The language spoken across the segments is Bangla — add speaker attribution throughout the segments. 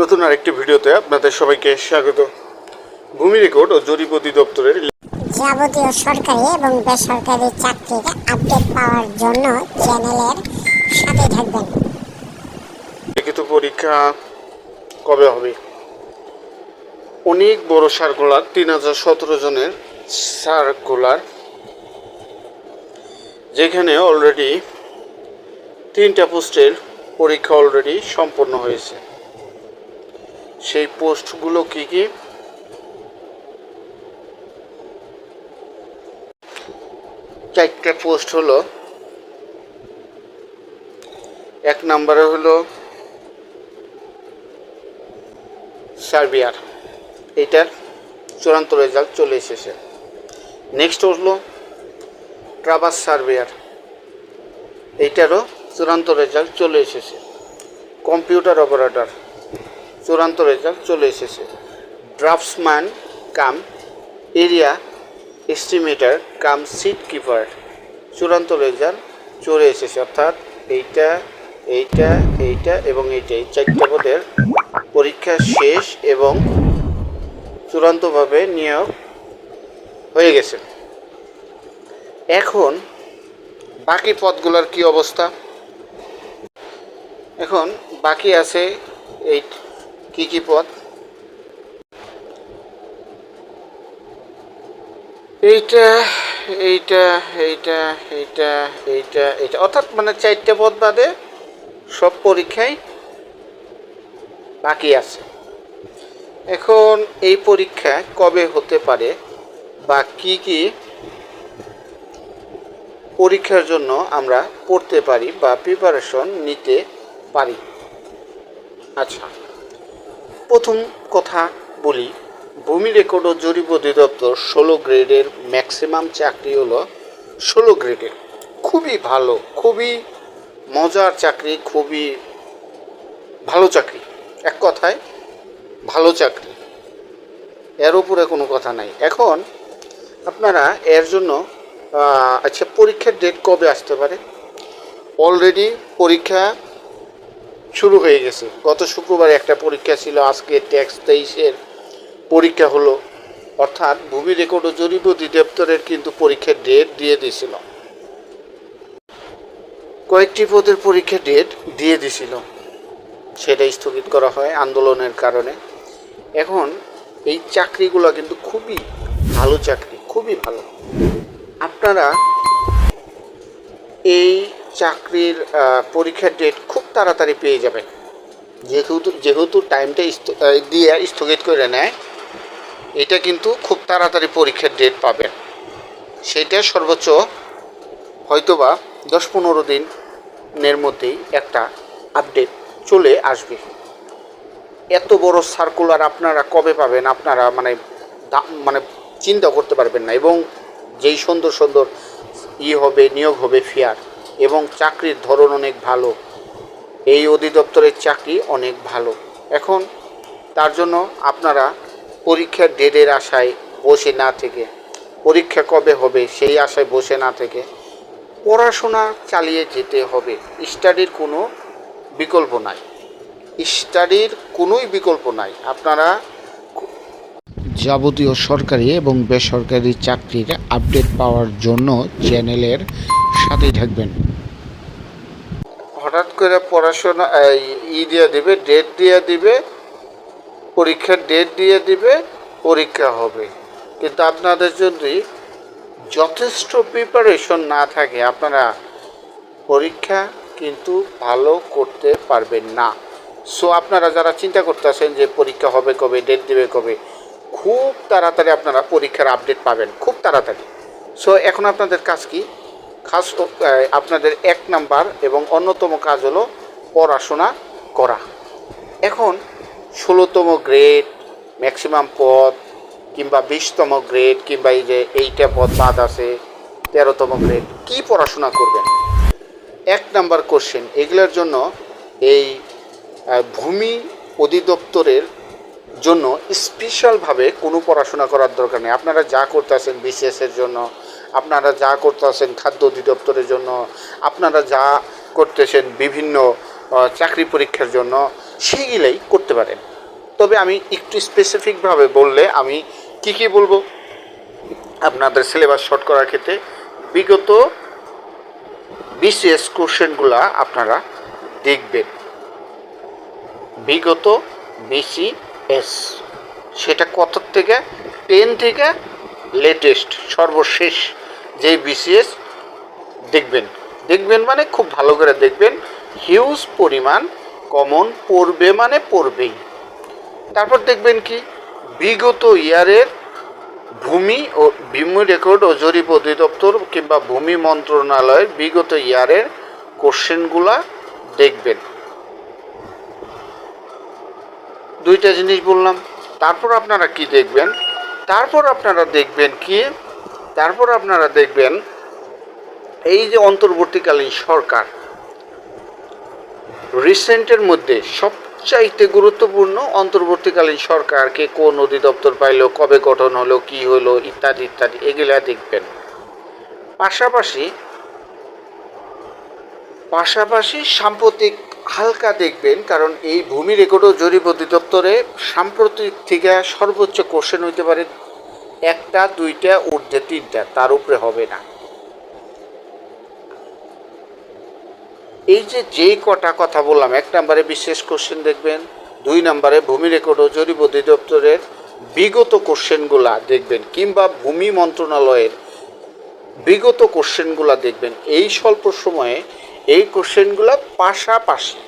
Speaker 1: নতুন আরেকটি ভিডিওতে আপনাদের সবাইকে স্বাগত। ভূমি রেকর্ড ও জরিপ অধিদপ্তরের
Speaker 2: যাবতীয় সরকারি এবং বেসরকারি চাকরির আপডেট পাওয়ার জন্য চ্যানেলের সাথে থাকবেন।
Speaker 1: লিখিত পরীক্ষা কবে হবে? অনেক বড় সার্কুলার তিন হাজার সতেরো জনের সার্কুলার যেখানে অলরেডি তিনটা পোস্টের পরীক্ষা অলরেডি সম্পন্ন হয়েছে। সেই পোস্টগুলো কি কি? চারটে পোস্ট হলো। এক নম্বরে হলো সার্বিয়ার। এইটার চূড়ান্ত রেজাল্ট চলে এসেছে নেক্সট হলো ট্রাভাস সার্বিয়ার। এইটারও চূড়ান্ত রেজাল্ট চলে এসেছে কম্পিউটার অপারেটর চূড়ান্ত রেজাল্ট চলে এসেছে। Draftsman cum area estimator cum sheet keeper চূড়ান্ত রেজাল্ট চলে এসেছে। অর্থাৎ এইটা এইটা এইটা এবং এইটা, এই চারটা পদের পরীক্ষা শেষ এবং চূড়ান্তভাবে নিয়োগ হয়ে গেছে। এখন বাকি পদগুলোর কি অবস্থা? এখন বাকি আছে এই কি কি পদ? এইটা এইটা এইটা এইটা এইটা এইটা। অর্থাৎ মানে চারটে পদ বাদে সব পরীক্ষাই বাকি আছে। এখন এই পরীক্ষা কবে হতে পারে বা কি কি পরীক্ষার জন্য আমরা পড়তে পারি বা প্রিপারেশন নিতে পারি? আচ্ছা। প্রথম কথা বলি, ভূমি রেকর্ড ও জরিপ অধিদপ্তর ষোলো গ্রেডের ম্যাক্সিমাম চাকরি হলো ষোলো গ্রেডের। খুবই ভালো, খুবই মজার চাকরি, খুবই ভালো চাকরি। এক কথায়, ভালো চাকরি। এর উপরে কোনো কথা নাই। এখন আপনারা এর জন্য আচ্ছা পরীক্ষার ডেট কবে আসতে পারে? অলরেডি পরীক্ষা শুরু হয়ে গেছে। গত শুক্রবার একটা পরীক্ষা ছিল, আজকে ট্যাক্স তেইশের পরীক্ষা হলো। অর্থাৎ ভূমি রেকর্ড ও জরিপ অধিদপ্তরের কিন্তু পরীক্ষার ডেট দিয়ে দিয়েছিল। কয়েকটি পদের পরীক্ষার ডেট দিয়ে দিছিল সেটা স্থগিত করা হয় আন্দোলনের কারণে। এখন এই চাকরিগুলো কিন্তু খুবই ভালো চাকরি, খুবই ভালো। আপনারা এই চাকরির পরীক্ষার ডেট খুব তাড়াতাড়ি পেয়ে যাবেন যেহেতু যেহেতু টাইমটা দিয়ে স্থগিত করে নেয়, এটা কিন্তু খুব তাড়াতাড়ি পরীক্ষার ডেট পাবেন সেটা সর্বোচ্চ হয়তোবা দশ পনেরো দিনের মধ্যেই একটা আপডেট চলে আসবে। এত বড় সার্কুলার আপনারা কবে পাবেন? আপনারা মানে মানে চিন্তা করতে পারবেন না এবং যেই সুন্দর সুন্দর ই হবে, নিয়োগ হবে ফেয়ার এবং চাকরির ধরন অনেক ভালো। এই অধিদপ্তরের চাকরি অনেক ভালো। এখন তার জন্য আপনারা পরীক্ষার ডেটের আশায় বসে না থেকে, পরীক্ষা কবে হবে সেই আশায় বসে না থেকে পড়াশোনা চালিয়ে যেতে হবে। স্টাডির কোনো বিকল্প নাই। স্টাডির কোনোই বিকল্প নাই। আপনারা যাবতীয় সরকারি এবং বেসরকারি চাকরির আপডেট পাওয়ার জন্য চ্যানেলের সাথেই থাকবেন। হঠাৎ করে পড়াশোনা ই দিয়ে দিবে ডেট দিয়ে দিবে, পরীক্ষার ডেট দিয়ে দিবে, পরীক্ষা হবে। কিন্তু আপনাদের যদি যথেষ্ট প্রিপারেশন না থাকে, আপনারা পরীক্ষা কিন্তু ভালো করতে পারবেন না। সো আপনারা যারা চিন্তা করতেছেন যে পরীক্ষা হবে কবে ডেট দেবে কবে, খুব তাড়াতাড়ি আপনারা পরীক্ষার আপডেট পাবেন, খুব তাড়াতাড়ি। সো এখন আপনাদের কাজ কি? খাস আপনাদের এক নাম্বার এবং অন্যতম কাজ হলো পড়াশোনা করা। এখন ষোলোতম গ্রেড ম্যাক্সিমাম পদ, কিংবা বিশতম গ্রেড কিংবা এই যে এইটা পদ বাদ আছে, তেরোতম গ্রেড কি পড়াশোনা করবেন? এক নাম্বার কোশ্চেন এগুলোর জন্য এই ভূমি অধিদপ্তরের জন্য স্পেশালভাবে কোনো পড়াশোনা করার দরকার নেই। আপনারা যা করতেছেন বিসিএসের জন্য আপনারা যা করতেছেন খাদ্য অধিদপ্তরের জন্য, আপনারা যা করতেছেন বিভিন্ন চাকরি পরীক্ষার জন্য সেইগুলাই করতে পারেন। তবে আমি একটু স্পেসিফিকভাবে বললে আমি কি কি বলব? আপনাদের সিলেবাস শর্ট করার ক্ষেত্রে বিগত বিসিএস কোশ্চেনগুলা আপনারা দেখবেন। বিগত বিসিএস সেটা কত থেকে? টেন থেকে লেটেস্ট সর্বশেষ। যে বিসিএস দেখবেন। দেখবেন মানে খুব ভালো করে দেখবেন। হিউজ পরিমাণ কমন পড়বে মানে পড়বেই। তারপর দেখবেন কি? বিগত ইয়ারের ভূমি ও ভূমি রেকর্ড ও জরিপ অধিদপ্তর কিংবা ভূমি মন্ত্রণালয়ের বিগত ইয়ারের কোশ্চেনগুলা দেখবেন। দুইটা জিনিস বললাম। তারপর আপনারা কি দেখবেন? তারপর আপনারা দেখবেন কি তারপর আপনারা দেখবেন, এই যে অন্তর্বর্তীকালীন সরকার, রিসেন্টের মধ্যে সবচাইতে গুরুত্বপূর্ণ অন্তর্বর্তীকালীন সরকারকে কোন অধিদপ্তর পাইলো, কবে গঠন হলো, কি হলো, ইত্যাদি ইত্যাদি, এগুলা দেখবেন। পাশাপাশি পাশাপাশি সাম্প্রতিক হালকা দেখবেন, কারণ এই ভূমি রেকর্ড ও জরিপ অধিদপ্তরে সাম্প্রতিক থেকে সর্বোচ্চ কোশ্চেন হইতে পারে একটা, দুইটা, ঊর্ধ্বে তিনটা, তার উপরে হবে না। এই যে যেই কটা কথা বললাম, এক নম্বরে বিশেষ কোশ্চেন দেখবেন, দুই নম্বরে ভূমি রেকর্ড ও জরিপ অধিদপ্তরের বিগত কোশ্চেনগুলা দেখবেন, কিংবা ভূমি মন্ত্রণালয়ের বিগত কোশ্চেনগুলা দেখবেন। এই স্বল্প সময়ে এই কোশ্চেনগুলা পাশাপাশি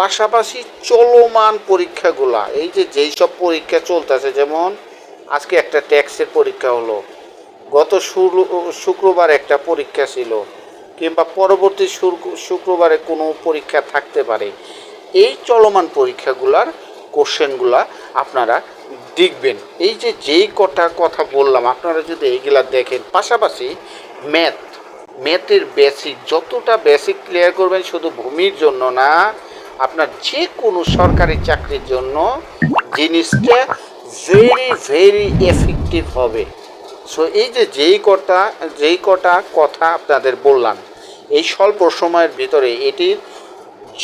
Speaker 1: পাশাপাশি চলমান পরীক্ষাগুলা, এই যে যেই সব পরীক্ষা চলতেছে, যেমন আজকে একটা ট্যাক্সের পরীক্ষা হলো। গত শুক্রবার একটা পরীক্ষা ছিল, কিংবা পরবর্তী শুক্রবারে কোনো পরীক্ষা থাকতে পারে। এই চলমান পরীক্ষাগুলার কোশ্চেনগুলা আপনারা দেখবেন। এই যে যেই কটা কথা বললাম, আপনারা যদি এইগুলা দেখেন, পাশাপাশি ম্যাথ, ম্যাথের বেসিক, যতটা বেসিক ক্লিয়ার করবেন শুধু ভূমির জন্য না, আপনার যে কোনো সরকারি চাকরির জন্য জিনিসটা ভেরি ভেরি এফেক্টিভ হবে। সো এই যে যেই কটা যেই কটা কথা আপনাদের বললাম, এই স্বল্প সময়ের ভিতরে এটির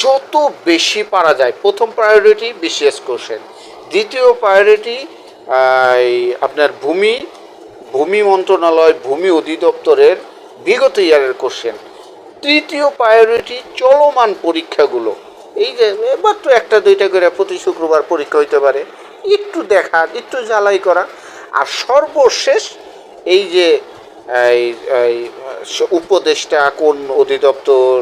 Speaker 1: যত বেশি পারা যায়, প্রথম প্রায়োরিটি বিসিএস কোশ্চেন দ্বিতীয় প্রায়োরিটি আপনার ভূমি ভূমি মন্ত্রণালয়, ভূমি অধিদপ্তরের বিগত ইয়ারের কোশ্চেন তৃতীয় প্রায়োরিটি চলমান পরীক্ষাগুলো। এই যে তো একটা, দুইটা করে প্রতি শুক্রবার পরীক্ষা হইতে পারে। একটু দেখা একটু জ্বালাই করা আর সর্বশেষ এই যে উপদেষ্টা, কোন অধিদপ্তর,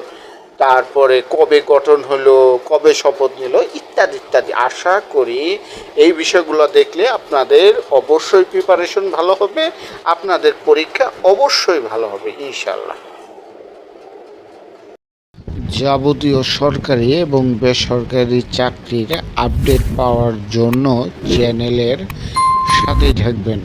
Speaker 1: তারপরে কবে গঠন হলো, কবে শপথ নিল, ইত্যাদি ইত্যাদি। আশা করি এই বিষয়গুলো দেখলে আপনাদের অবশ্যই প্রিপারেশন ভালো হবে, আপনাদের পরীক্ষা অবশ্যই ভালো হবে ইনশাল্লাহ যাবতীয় সরকারি এবং বেসরকারি চাকরির আপডেট পাওয়ার জন্য চ্যানেলের সাথে থাকবেন।